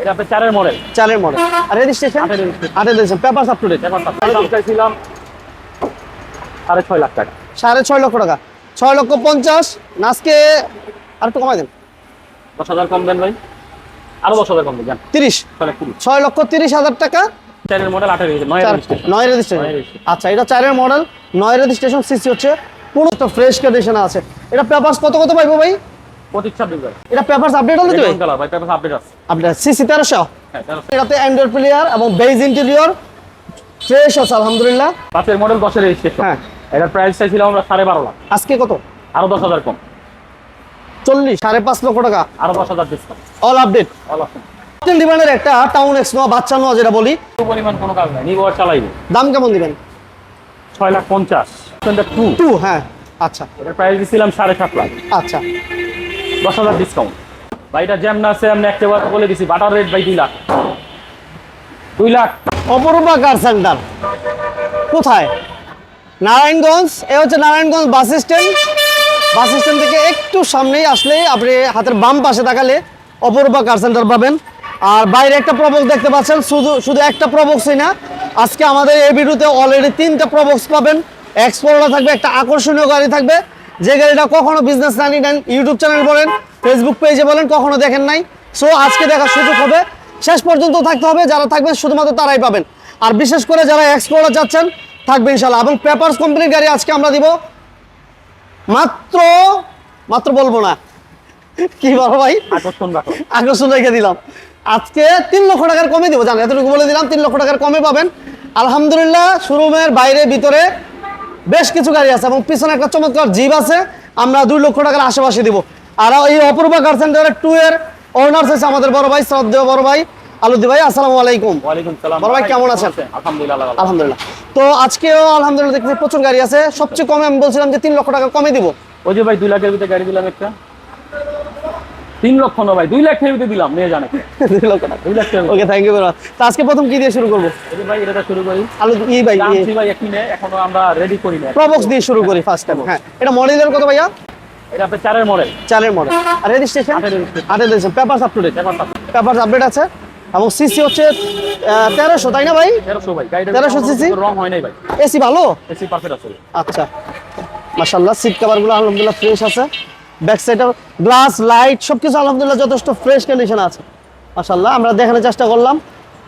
এটা আপনার চারের মডেল চারের model R registration papers up to date এখন দাম চাইছিলাম সাড়ে ছয় লাখ টাকা। সাড়ে ছয় লক্ষ টাকা। ছয় লক্ষ পঞ্চাশ। না আজকে আর একটু কমাই দেন। দশ হাজার কম দেন ভাই। আরও দশ হাজার কম দেন তিরিশ। ছয় লক্ষ তিরিশ হাজার টাকা। চারের মডেল আটের নয় রেজিস্ট্রেশন আচ্ছা এটা চারের মডেল নয় রেজিস্ট্রেশন সিসি হচ্ছে। পুরো তো ফ্রেশ কন্ডিশন আছে। এটা পেপারস কত কত পাইবো ভাই? পঁচিশ ছাব্বিশ ভাই। এটা পেপারস আপডেট হলে দিবে কালার ভাই? পেপার আপডেট আছে। আপনার সিসি তেরোশো। হ্যাঁ তেরোশো। এটাতে অ্যান্ড্রয়েড প্লেয়ার এবং বেজ ইন্টেরিয়র ফ্রেশ আছে আলহামদুলিল্লাহ। পাঁচের মডেল দশের রেজিস্ট্রেশন হ্যাঁ। এটার প্রাইস চাইছিলাম আমরা সাড়ে বারো লাখ। আজকে কত? আরও দশ হাজার কম। চল্লিশ সাড়ে পাঁচ লক্ষ টাকা। আরও দশ হাজার discount all update all option ডিমান্ডের একটা টাউন এক্স নোয়া বাচ্চা নোয়া যেটা বলি। পরিমাণ কোনো কাজ নাই। নিবো দাম কেমন দিবেন? ছয় লাখ পঞ্চাশ। টু টু হ্যাঁ। আচ্ছা। এটার প্রাইস দিছিলাম সাড়ে সাত লাখ। আচ্ছা। দশ হাজার ডিসকাউন্ট ভাইটা জ্যাম না আছে, আমি একটা বলে দিছি বাটার রেট ভাই, দুই লাখ। দুই লাখ। অপরূপা কার সেন্টার কোথায়? নারায়ণগঞ্জ? এ হচ্ছে Narayanganj bus stand bus stand থেকে একটু সামনেই আসলে আপনি হাতের বাম পাশে তাকালে অপরূপা কার সেন্টার পাবেন। আর বাইরে একটা প্রবক্স দেখতে পাচ্ছেন, শুধু শুধু একটা প্রবক্সই না, আজকে আমাদের এই ভিডিওতে অলরেডি তিনটা প্রবক্স পাবেন। এক্সপ্লোরা থাকবে, একটা আকর্ষণীয় গাড়ি থাকবে। যে গাড়িটা কখনো business ninety nine YouTube channel বলেন ফেসবুক পেজে বলেন কখনো দেখেন নাই। সো আজকে দেখার সুযোগ হবে। শেষ পর্যন্ত থাকতে হবে যারা থাকবে শুধুমাত্র তারাই পাবেন। আর বিশেষ করে যারা এক্সপ্লোরা যাচ্ছেন থাকবে ইনশাল্লাহ এবং পেপারস কোম্পানির গাড়ি আজকে আমরা দিব মাত্র মাত্র বলব না। কি বলো ভাই? আকর্ষণ রাখো আকর্ষণ রেখে দিলাম। আজকে তিন লক্ষ টাকার কমে দিব জান এতটুকু বলে দিলাম তিন লক্ষ টাকার কমে পাবেন। আলহামদুলিল্লাহ শোরুমের বাইরে ভিতরে বেশ কিছু গাড়ি আছে এবং পিছনে একটা চমৎকার জিপ আছে। আমরা দুই লক্ষ টাকার আশেপাশে দিব। আর এই অপূর্বা কার সেন্টারের টু এর অনার্স আছে আমাদের বড় ভাই শ্রদ্ধেয় বড় ভাই আলুদি ভাই আসসালামু আলাইকুম। বড় ভাই কেমন আছেন? আলহামদুলিল্লাহ আলহামদুলিল্লাহ। তো আজকেও আলহামদুলিল্লাহ দেখতে প্রচুর গাড়ি আছে। সবচেয়ে কমে আমি বলছিলাম যে তিন লক্ষ টাকা কমে দিব। ওই যে ভাই দুই লাখের ভিতরে গাড়ি দিলাম একটা। তিন লক্ষ না ভাই দুই ভিতরে দিলাম নিয়ে জানে দুই লক্ষ টাকা। দুই লাখ টাকা ওকে থ্যাংক ইউ তো আজকে প্রথম কি দিয়ে শুরু করব? ভাই এটা শুরু করি। আলু ই ভাই ভাই নেই এখনও আমরা রেডি করি না প্রবক্স দিয়ে শুরু করি ফার্স্ট টাইম হ্যাঁ। এটা মডেলের কত ভাইয়া? এটা আপনার চারের মডেল চারের মডেল আর রেজিস্ট্রেশন আটের registration papers up to date papers update আছে। এবং সিসি হচ্ছে তেরোশো তাই না ভাই? তেরোশো ভাই। 1300 cc? রং হয় নাই ভাই। এসি ভালো? এসি পারফেক্ট আছে। আচ্ছা। মাশাল্লাহ সিট কভারগুলো আলহামদুলিল্লাহ ফ্রেশ আছে। ব্যাক সাইডের গ্লাস লাইট সব কিছু আলহামদুলিল্লাহ যথেষ্ট ফ্রেশ কন্ডিশন আছে। মাশাল্লাহ আমরা দেখানোর চেষ্টা করলাম।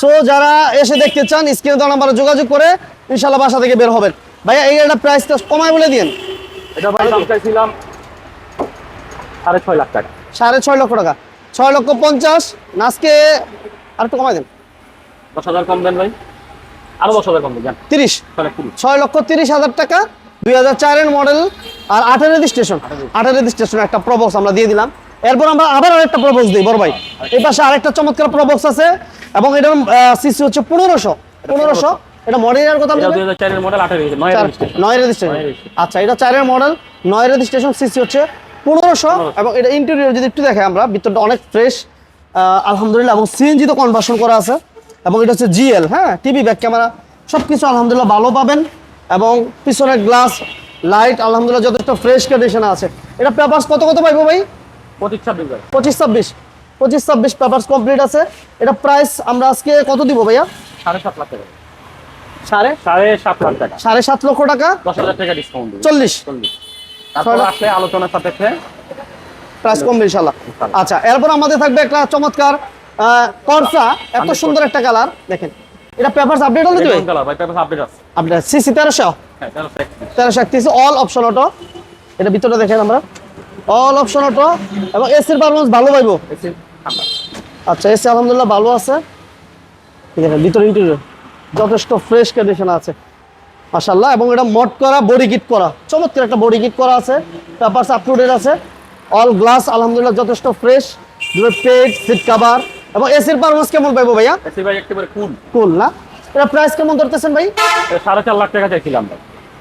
সো যারা এসে দেখতে চান স্ক্রিনে দেওয়া নাম্বারে যোগাযোগ করে ইনশাল্লাহ বাসা থেকে বের হবেন। ভাইয়া এই গাড়িটা প্রাইসটা কমায় বলে দিন এটা ভাই দাম চাইছিলাম সাড়ে ছয় লাখ টাকা। সাড়ে ছয় লক্ষ টাকা। ছয় লক্ষ পঞ্চাশ। না আজকে আর একটু কমাই দেন। দশ হাজার কম দেন ভাই। আরও দশ হাজার কম দেন। তিরিশ। ছয় লক্ষ তিরিশ হাজার টাকা। দুই হাজার চারের মডেল আর রেজিস্ট্রেশন রেজিস্ট্রেশন একটা প্রবক্স আমরা দিয়ে দিলাম। এরপর আমরা আবার আরেকটা প্রবক্স দিই বড় ভাই। এই পাশে আরেকটা চমৎকার প্রবক্স আছে এবং এটার সিসি হচ্ছে পনেরোশো। পনেরোশো। এটা মডেলের কথা নয় রেজিস্ট্রেশন আচ্ছা এটা চারের মডেল নয় রেজিস্ট্রেশন সিসি হচ্ছে পনেরোশো। এবং এটা ইন্টেরিয়র যদি একটু দেখাই আমরা ভিতরটা অনেক ফ্রেশ আলহামদুলিল্লাহ এবং সিএনজি তো কনভার্সন করা আছে। এবং এটা হচ্ছে জিএল হ্যাঁ? টিভি ব্যাক ক্যামেরা সব কিছু আলহামদুলিল্লাহ ভালো পাবেন। এবং পিছনের গ্লাস লাইট আলহামদুলিল্লাহ যথেষ্ট ফ্রেশ কন্ডিশনে আছে। এটা পেপার্স কত কত পাইবো ভাই? পঁচিশ ছাব্বিশ পঁচিশ ছাব্বিশ। পঁচিশ ছাব্বিশ পেপার্স কমপ্লিট আছে। এটা প্রাইস আমরা আজকে কত দিব ভাইয়া? সাড়ে সাত লাখ টাকা। সাড়ে? সাড়ে সাত লাখ টাকা। সাড়ে সাত লক্ষ টাকা? দশ হাজার টাকা ডিসকাউন্ট চল্লিশ। চল্লিশ। তারপর আসলে আলোচনার সাপেক্ষে প্রাইস কমবে ইনশাল্লাহ আচ্ছা এরপর আমাদের থাকবে একটা চমৎকার করসা। এত সুন্দর একটা কালার দেখেন। এটা পেপারস আপডেট হলে দিবে কালার ভাই পেপার আপডেট আছে। আপনার সিসি তেরোশো। হ্যাঁ তেরোশো একত্রিশ। তেরোশো একত্রিশ অল অপশন অটো এটা ভিতরটা দেখেন আমরা। অল অপশন অটো এবং এসির পারফরমেন্স ভালো পাইবো। এসি আচ্ছা এসি আলহামদুলিল্লাহ ভালো আছে। ঠিক আছে ভিতরে ইন্টেরিয়র যথেষ্ট ফ্রেশ কন্ডিশন আছে। মাশাল্লাহ এবং এটা মড করা বডি কিট করা। চমৎকার একটা বডি কিট করা আছে। পেপারস আপ ডেট আছে। অল গ্লাস আলহামদুলিল্লাহ যথেষ্ট ফ্রেশ দুটো পেট সিট কাভার এবং এসির পারফরমেন্স কেমন পাইবো ভাইয়া? এসি ভাই একেবারে কুল কুল না? এটা প্রাইস কেমন ধরতেছেন ভাই? সাড়ে চার লাখ টাকা চাইছিলাম ভাই।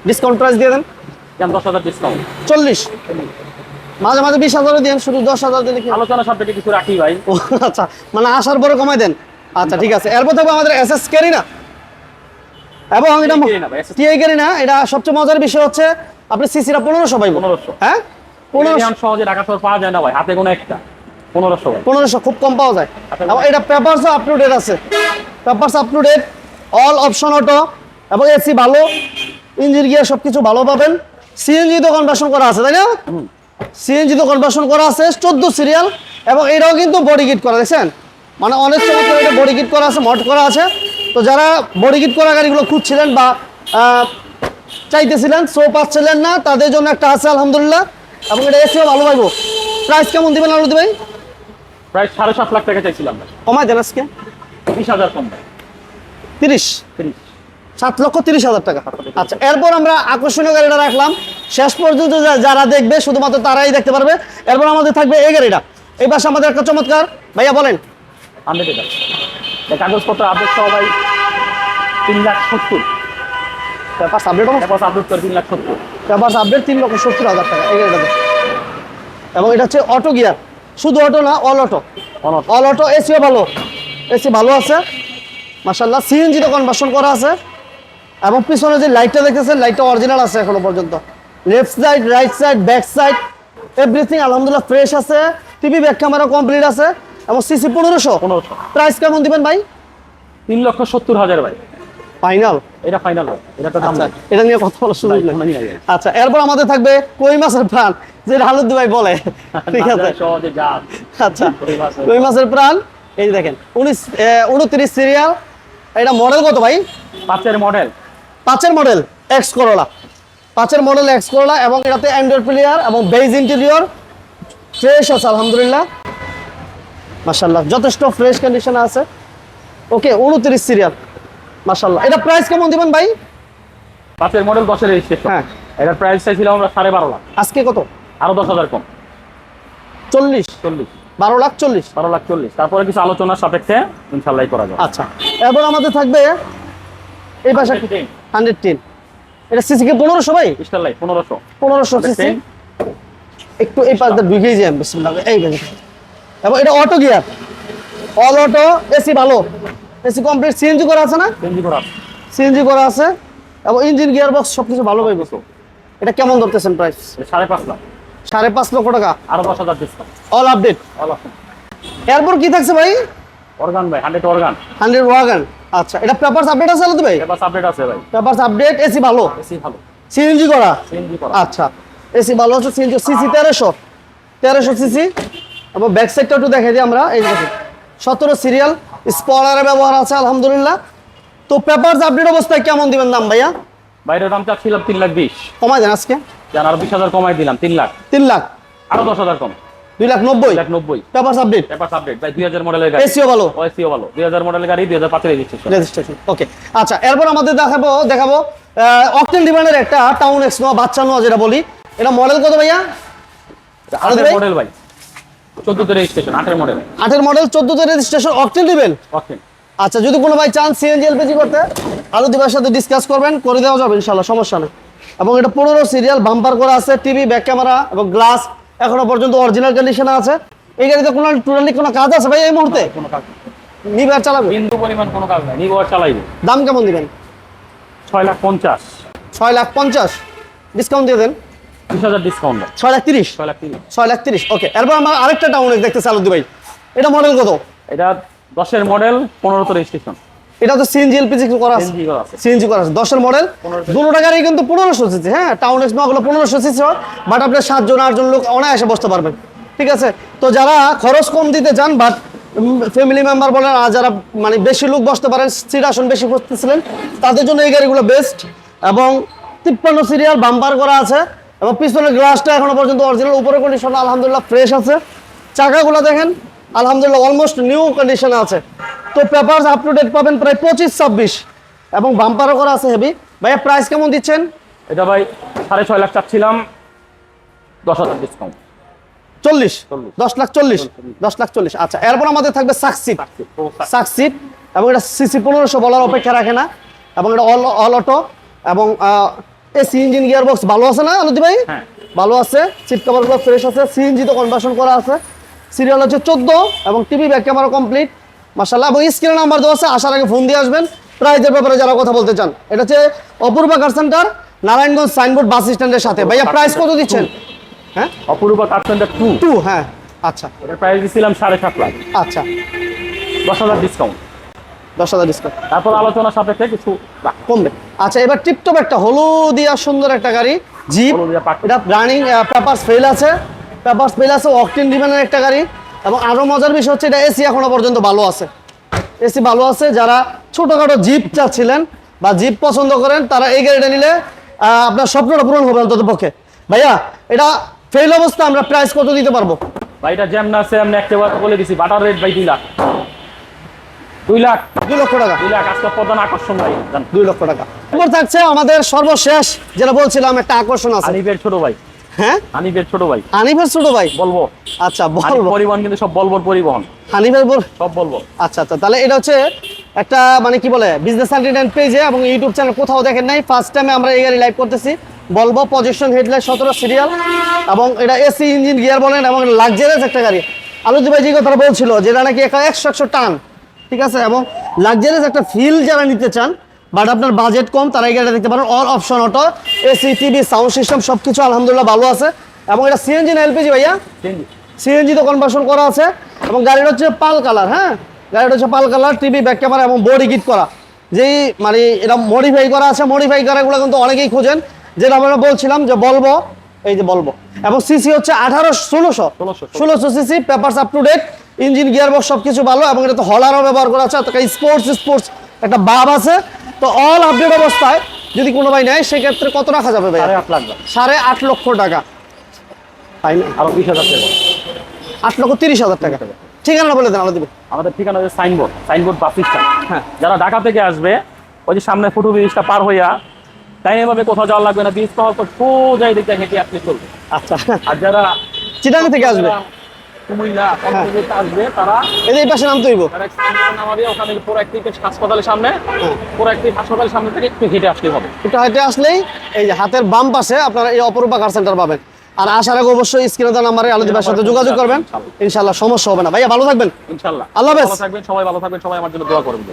ডিসকাউন্ট প্রাইস দিয়ে দেন। কেন দশ হাজার ডিসকাউন্ট চল্লিশ। মাঝে মাঝে বিশ হাজারও দেন শুধু দশ হাজার দিলে কি আলোচনা সাপেক্ষে কিছু রাখি ভাই। আচ্ছা মানে আসার পরে কমাই দেন। আচ্ছা ঠিক আছে। এরপর থাকবে আমাদের এস এস ক্যারি না। এবং এটা টিআই ক্যারি না এটা সবচেয়ে মজার বিষয় হচ্ছে আপনি সিসিরা পনেরোশো পাইব। 1500 হ্যাঁ? পনেরোশো সহজে ঢাকা শহর পাওয়া যায় না ভাই হাতে কোনো একটা। পনেরোশো। পনেরোশো খুব কম পাওয়া যায়। আচ্ছা। এবং এটা পেপারসও আপ টু ডেট আছে। Papers up to date all option auto এবং এসি ভালো ইঞ্জিন গিয়ার সব কিছু ভালো পাবেন। সিএনজি তো কনভার্সন করা আছে তাই না? সিএনজি তো কনভার্সন করা আছে চোদ্দ সিরিয়াল এবং এটাও কিন্তু বডি কিট করা দেখছেন? মানে অনেক চমৎকার এটা বডি কিট করা আছে মড করা আছে। তো যারা বডি কিট করা গাড়িগুলো খুঁজছিলেন বা চাইতেছিলেন সো পাচ্ছিলেন না তাদের জন্য একটা আছে আলহামদুলিল্লাহ। এবং এটা এসিও ভালো পাইবো। প্রাইস কেমন দিবেন আলুদি ভাই? প্রায় সাড়ে সাত লাখ টাকা চাইছিলাম কমাই দেন আজকে? বিশ হাজার কম তিরিশ? তিরিশ। সাত লক্ষ তিরিশ হাজার টাকা। আচ্ছা এরপর আমরা আকর্ষণীয় গাড়িটা রাখলাম। শেষ পর্যন্ত যারা দেখবে শুধুমাত্র তারাই দেখতে পারবে। এরপর আমাদের থাকবে এই গাড়িটা। এই পাশে আমাদের একটা চমৎকার। ভাইয়া বলেন। কাগজপত্র আপডেট সহ ভাই তিন লাখ সত্তর। পেপার আপডেট পেপার আপডেট করে তিন লাখ সত্তর। পেপার আপডেট তিন লক্ষ সত্তর হাজার টাকা। এই গাড়িটাতে এবং এটা হচ্ছে অটো গিয়ার শুধু অটো না অল অটো অল অটো এসিও ভালো। এসি ভালো আছে। মাসাল্লাহ সিএনজিতে কনভার্সন করা আছে। এবং পিছনে যে লাইটটা দেখতেছেন লাইটটা অরিজিনাল আছে এখনও পর্যন্ত। Left side right side back side everything আলহামদুলিল্লাহ ফ্রেশ আছে। টিভি ব্যাক ক্যামেরা কমপ্লিট আছে। এবং সিসি পনেরোশো। পনেরোশো। প্রাইস কেমন দিবেন ভাই? তিন লক্ষ সত্তর হাজার ভাই। ফাইনাল? এটা ফাইনাল এটা তো দাম আচ্ছা এটা নিয়ে কথা। আচ্ছা এরপর আমাদের থাকবে কই মাছের প্রাণ যেটা ভাই বলে। ঠিক আছে? যা। আচ্ছা কই মাছের প্রাণ? এই দেখেন উনিশ উনত্রিশ সিরিয়াল এটা মডেল কত ভাই? পাঁচের মডেল পাঁচের মডেল এক্স করোলা পাঁচের মডেল এক্স করোলা এবং এটাতে অ্যান্ড্রয়েড প্লেয়ার এবং বেজ ইন্টেরিয়র ফ্রেশ আছে আলহামদুলিল্লাহ। মাশাল্লাহ যথেষ্ট ফ্রেশ কন্ডিশন আছে। ওকে উনত্রিশ সিরিয়াল মাশাল্লাহ এটা প্রাইস কেমন দিবেন ভাই? পাঁচের মডেল দশের রেজিস্ট্রেশন হ্যাঁ। এটার প্রাইস চাইছিলাম আমরা সাড়ে বারো লাখ। আজকে কত? আরও দশ হাজার কম। চল্লিশ? চল্লিশ। বারো লাখ চল্লিশ? বারো লাখ চল্লিশ। তারপরে কিছু আলোচনার সাপেক্ষে ইনশাল্লাহ করা যাবে। আচ্ছা। এরপর আমাদের থাকবে এই পাশে হান্ড্রেড টেন। এটা সিসি কে পনেরোশো ভাই? লাইট পনেরোশো। পনেরোশো সিসি। একটু এই পাশটা ঢুকিয়ে যাই বিসমিল্লাহ। এই এবং এটা auto gear all auto AC ভালো। এসি কমপ্লিট সিএনজি করা আছে না? চেঞ্জি করা আছে। সিএনজি করা আছে। এবং ইঞ্জিন গিয়ার বক্স সব কিছু ভালো পাইব। এটা কেমন ধরতেছেন প্রাইস সাড়ে পাঁচ লাখ। সাড়ে পাঁচ লক্ষ টাকা? আরও দশ হাজার ডিসকাউন্ট অল আপডেট অল এরপর কি থাকছে ভাই? অর্গান ভাই হান্ড্রেড অর্গান হান্ড্রেড ওয়াগান আচ্ছা এটা পেপারস আপডেট আছে আলাদা ভাই? এবার আপডেট আছে ভাই। পেপারস আপডেট এসি ভালো? এসি ভালো। সিএনজি করা? চেঞ্জি করা। আচ্ছা এসি ভালো আছে সিএনজি সিসি তেরোশো। তেরোশো সিসি এবং ব্যাক সাইডটা একটু দেখাই দিই আমরা। এই সতেরো সিরিয়াল স্পলারের ব্যবহার আছে আলহামদুলিল্লাহ। তো পেপারস আপডেট অবস্থায় কেমন দিবেন দাম ভাইয়া? বাইরের দাম চাচ্ছিলাম তিন লাখ বিশ। কমাই দেন আজকে। যান আরও বিশ হাজার কমাই দিলাম তিন লাখ। তিন লাখ? আরও দশ হাজার কম। দুই লাখ নব্বই? লাখ নব্বই। Papers update? Paper update. ভাই দুই হাজার মডেলের গাড়ি। এসিও ভালো? ওএসিও ভালো। দুই হাজার মডেলের গাড়ি দুই হাজার পাঁচের রেজিস্ট্রেশন রেজিস্ট্রেশন ওকে আচ্ছা এরপর আমাদের দেখাবো দেখাবো অকটেন ডিমান্ডের একটা টাউন এক্স নোয়া বাচ্চা নোয়া যেটা বলি। এটা মডেল কত ভাইয়া? আরও মডেল ভাই। চোদ্দতে রেজিস্ট্রেশন আটের মডেল আটের মডেল চোদ্দোতে রেজিস্ট্রেশন অকটেন ওকে আচ্ছা যদি কোনো ভাই চান সিএনজি এলপিজি করতে আলু দিবার সাথে ডিসকাস করবেন করে দেওয়া যাবে ইনশাল্লাহ সমস্যা নেই। এবং এটা পনেরো সিরিয়াল বাম্পার করা আছে টিভি ব্যাক ক্যামেরা এবং গ্লাস এখনও পর্যন্ত অরিজিনাল কন্ডিশনে আছে। এই গাড়িতে কোনো টোটালি কোনো কাজ আছে ভাই এই মুহূর্তে? কোনো কাজ নিবে চালাবে? বিন্দু পরিমাণ কোনো কাজ নাই নিবো চালাইবে। দাম কেমন দিবেন? ছয় লাখ পঞ্চাশ। ছয় লাখ পঞ্চাশ। ডিসকাউন্ট দিয়ে দেন। ডিসকাউন্ট ছয় লাখ তিরিশ? ছয় লাখ তিরিশ। ছয় লাখ তিরিশ ওকে এরপর আমরা আরেকটা টাউন ভাই এটা মডেল কত? এটা দশের মডেল পনেরোতে রেজিস্ট্রেশন এটা তো সিএনজি এলপিজি করা আছে। সিএনজি করা আছে। দশের মডেল 15 দুটো টাকারই কিন্তু পনেরোশো সিসি হ্যাঁ? টাউন এক্স নোয়াগুলো পনেরোশো সিসি হয় বাট আপনার সাতজন আটজন লোক অনায়াসে বসতে পারবেন। ঠিক আছে? তো যারা খরচ কম দিতে চান বাট ফ্যামিলি মেম্বার বলেন আর যারা মানে বেশি লোক বসতে পারেন সিট আসন বেশি করতেছিলেন তাদের জন্য এই গাড়িগুলো বেস্ট এবং তিপ্পান্ন সিরিয়াল বাম্পার করা আছে। এবং পিছনের গ্লাসটা এখনও পর্যন্ত অরিজিনাল উপরে কন্ডিশন আলহামদুলিল্লাহ ফ্রেশ আছে। চাকাগুলো দেখেন আলহামদুলিল্লাহ অলমোস্ট নিউ কন্ডিশনে আছে। তো পেপার আপ টু ডেট পাবেন প্রায় পঁচিশ ছাব্বিশ। এবং বাম্পারও করা আছে হেভি ভাইয়া প্রাইস কেমন দিচ্ছেন? এটা ভাই সাড়ে ছয় লাখ চাচ্ছিলাম। দশ হাজার ডিসকাউন্ট চল্লিশ। দশ লাখ চল্লিশ? দশ লাখ চল্লিশ। আচ্ছা এরপর আমাদের থাকবে সাকসিট সাকসিট এবং এটা সিসি পনেরোশো বলার অপেক্ষা রাখে না। এবং এটা অল অল অটো এবং এসি ইঞ্জিন গিয়ার বক্স ভালো আছে না আলুদি ভাই? হ্যাঁ। ভালো আছে সিট কভারগুলো ফ্রেশ আছে সিএনজি তো কনভার্সন করা আছে। সিরিয়াল হচ্ছে চোদ্দ এবং টিভি ব্যাক ক্যামেরা কমপ্লিট মাসাল্লাহ এবং স্ক্রিনে নাম্বার দেওয়া আছে আসার আগে ফোন দিয়ে আসবেন। প্রাইজের ব্যাপারে যারা কথা বলতে চান। এটা হচ্ছে Apurba car centre Narayanganj signboard bus স্ট্যান্ডের সাথে। ভাইয়া প্রাইস কত দিচ্ছেন? হ্যাঁ? অপরূপা কার সেন্টার টু টু হ্যাঁ। আচ্ছা। এটার প্রাইস দিছিলাম সাড়ে সাত লাখ। আচ্ছা। দশ হাজার ডিসকাউন্ট দশ হাজার ডিসকাউন্ট তারপর আলোচনা সাপেক্ষে কিছু। কমবে। আচ্ছা এবার টিপটপ একটা হলুদিয়া সুন্দর একটা গাড়ি জিপ এটা রানিং পেপারস ফেল আছে। পেপারস ফেল আছে অকটেন ডিমান্ডের একটা গাড়ি। এবং আরও মজার বিষয় হচ্ছে এটা এসি এখনও পর্যন্ত ভালো আছে। এসি ভালো আছে যারা ছোটখাটো জিপ চাচ্ছিলেন বা জিপ পছন্দ করেন তারা এই গাড়িটা নিলে আপনার স্বপ্নটা পূরণ হবে অন্তত পক্ষে। ভাইয়া এটা ফেল অবস্থা আমরা প্রাইস কত দিতে পারব? ভাই এটা যেমন আছে এমনি একবার বলে দিছি বাটার রেট ভাই দুই লাখ দুই লাখ। দুই লক্ষ টাকা। দুই লাখ আজকে প্রধান আকর্ষণ ভাই দুই লক্ষ টাকা। এরপর থাকছে আমাদের সর্বশেষ যেটা বলছিলাম একটা আকর্ষণ আছে। হানিফের ছোট ভাই। হ্যাঁ? হানিফের ছোট ভাই। হানিফের ছোট ভাই? বলব। আচ্ছা বলব। পরিবহন কিন্তু সব বলব পরিবহন। হানিফের বল সব বলব। আচ্ছা আচ্ছা তাহলে এটা হচ্ছে একটা মানে কি বলে বিজনেস সার্টিফিকেট পেজে এবং ইউটিউব চ্যানেল কোথাও দেখেন নাই। ফার্স্ট টাইমে আমরা এই গাড়ি লাইভ করতেছি। বলব পজিশন হেডলাইট সতেরো সিরিয়াল এবং এটা এসি ইঞ্জিন গিয়ার বলেন এবং লাক্সারিয়াস একটা গাড়ি। আলোচি ভাই যে কথাটা বলছিল যেটা নাকি একশো একশো টান ঠিক আছে? এবং লাক্সারিয়াস একটা ফিল যারা নিতে চান বাট আপনার বাজেট কম তারা এই গাড়িটা দেখতে পারেন। All option auto AC TV sound system সব কিছু আলহামদুলিল্লাহ ভালো আছে। এবং এটা সিএনজি না এলপিজি ভাইয়া? সিএনজি তো কনভার্সন করা আছে। এবং গাড়িটা হচ্ছে পাল কালার হ্যাঁ? গাড়িটা হচ্ছে pearl colour TV back camera এবং বডি কিট করা। যেই মানে এটা মডিফাই করা আছে মডিফাই করাগুলো কিন্তু অনেকেই খোঁজেন। যেটা আমরা বলছিলাম যে বলব এই যে বলব। এবং সিসি হচ্ছে আঠারো ষোলোশো। 1600 ষোলোশো। CC papers up to date engine gear box সব কিছু ভালো এবং এটা তো হলারও ব্যবহার করা আছে একটা স্পোর্টস স্পোর্টস একটা বাব আছে। তো অল আপডেট অবস্থায় যদি কোনো ভাই নেয় সেক্ষেত্রে কত রাখা যাবে ভাই আট লাখ সাড়ে আট লক্ষ টাকা। তাই না? আরও বিশ হাজার টাকা। আট লক্ষ তিরিশ হাজার টাকা। ঠিকানা বলে দেন আমাদের ঠিকানা হচ্ছে সাইনবোর্ড সাইনবোর্ড বাস স্ট্যান্ড হ্যাঁ। যারা ঢাকা থেকে আসবে ওই যে সামনে ফুটু ব্রিজটা পার হইয়া তাই এভাবে কোথাও যাওয়া লাগবে না ব্রিজ পাওয়ার পর সোজাই হেঁটে আসলে চলবে। আচ্ছা। আর যারা চিটাঙ্গি থেকে আসবে? কুমিল্লা আসবে তারা এই যে এই পাশে নামতে হইব। নামাবে ওখানে প্রোঅ্যাক্টিভ হাসপাতালের সামনে প্রোঅ্যাক্টিভ হাসপাতালের সামনে থেকে একটু হেঁটে আসলে হবে। একটু হাইটে আসলেই এই যে হাতের বাম পাশে আপনারা এই অপরূপা কার সেন্টার পাবেন। আর আসার আগে অবশ্যই স্ক্রিনে দেওয়া নাম্বারে আলোচনার সাথে যোগাযোগ করবেন। ইনশাল্লাহ সমস্যা হবে না। ভাইয়া ভালো থাকবেন। ইনশাল্লাহ। আল্লাহ হাফেজ। ভালো থাকবেন সবাই ভালো থাকবেন। সবাই আমার জন্য দোয়া করবেন।